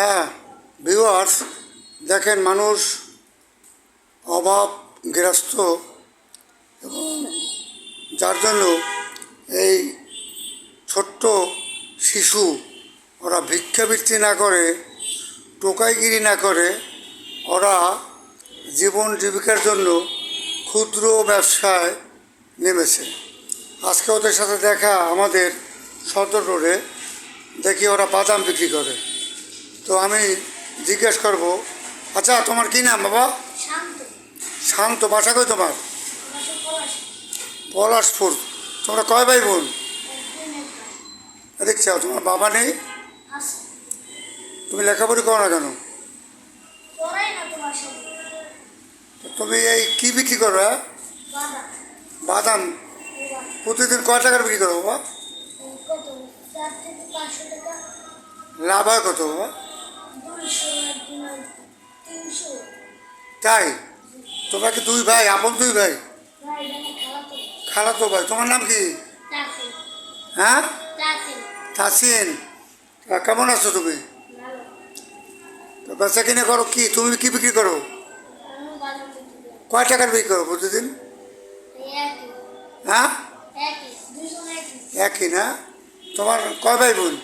হ্যাঁ ভিউয়ার্স দেখেন মানুষ অভাব অভাবগ্রস্ত এবং যার জন্য এই ছোট্ট শিশু ওরা ভিক্ষাবৃত্তি না করে, টোকাইগিরি না করে, ওরা জীবন জীবিকার জন্য ক্ষুদ্র ব্যবসায় নেমেছে। আজকে ওদের সাথে দেখা আমাদের সদর রোডে, দেখি ওরা বাদাম বিক্রি করে। তো আমি জিজ্ঞেস করব আচ্ছা তোমার কি নাম বাবা? শান্ত। বাসা কই তোমার? পলাশ পলাশপুর। তোমরা কয় ভাই বোন? দেখছ তোমার বাবা নেই? তুমি লেখাপড়ি করো না কেন? তুমি এই কি বিক্রি করো হ্যাঁ? বাদাম। প্রতিদিন কয় টাকার বিক্রি করো বাবা? লাভ হয় কত বাবা? তাই? তোমরা কি দুই ভাই? আপন দুই ভাই? ভাই জানে খাওয়া তো ভাই। তোমার নাম কি? হ্যাঁ? তাসিন। কেমন আছো তুমি? বেচা কিনে করো কি? তুমি কি বিক্রি করো? কয় টাকার বিক্রি করো প্রতিদিন? হ্যাঁ? একই না? তোমার কয় ভাই বোন?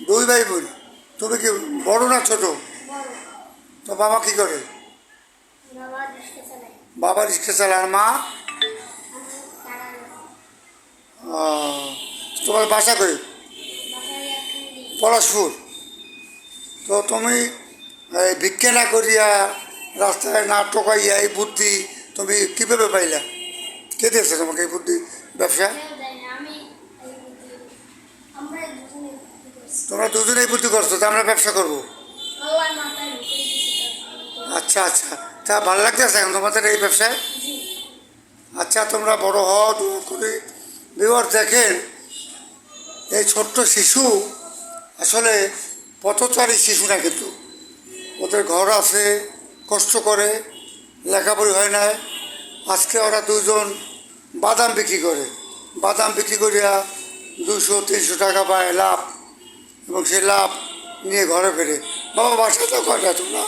দুই ভাই বোন। তুমি কি বড় না ছোট? তো বাবা কি করে? বাবা রিক্সা চালায়। মা? তোমার বাসা দিই পলাশপুর। তো তুমি এই ভিক্ষা না করিয়া রাস্তায় না টোকাইয়া এই বুদ্ধি তুমি কীভাবে পাইলা? কে দিয়েছে তোমাকে এই বুদ্ধি ব্যবসা? তোমরা দুজনেই বুদ্ধি করছ আমরা ব্যবসা করব। আচ্ছা আচ্ছা। তা ভালো লাগতেছে এখন তোমাদের এই ব্যবসায়? আচ্ছা তোমরা বড় হও, দোয়া করে। বিবার দেখেন, এই ছোট্ট শিশু, আসলে পথচারী শিশু না কিন্তু। ওদের ঘর আছে, কষ্ট করে, লেখাপড়ি হয় না। আজকে ওরা দুজন বাদাম বিক্রি করে। বাদাম বিক্রি করিয়া দুশো, তিনশো টাকা পায় লাভ। এবং সে লাভ নিয়ে ঘরে ফেরে। বাবা বাসা তো কটা তোমরা?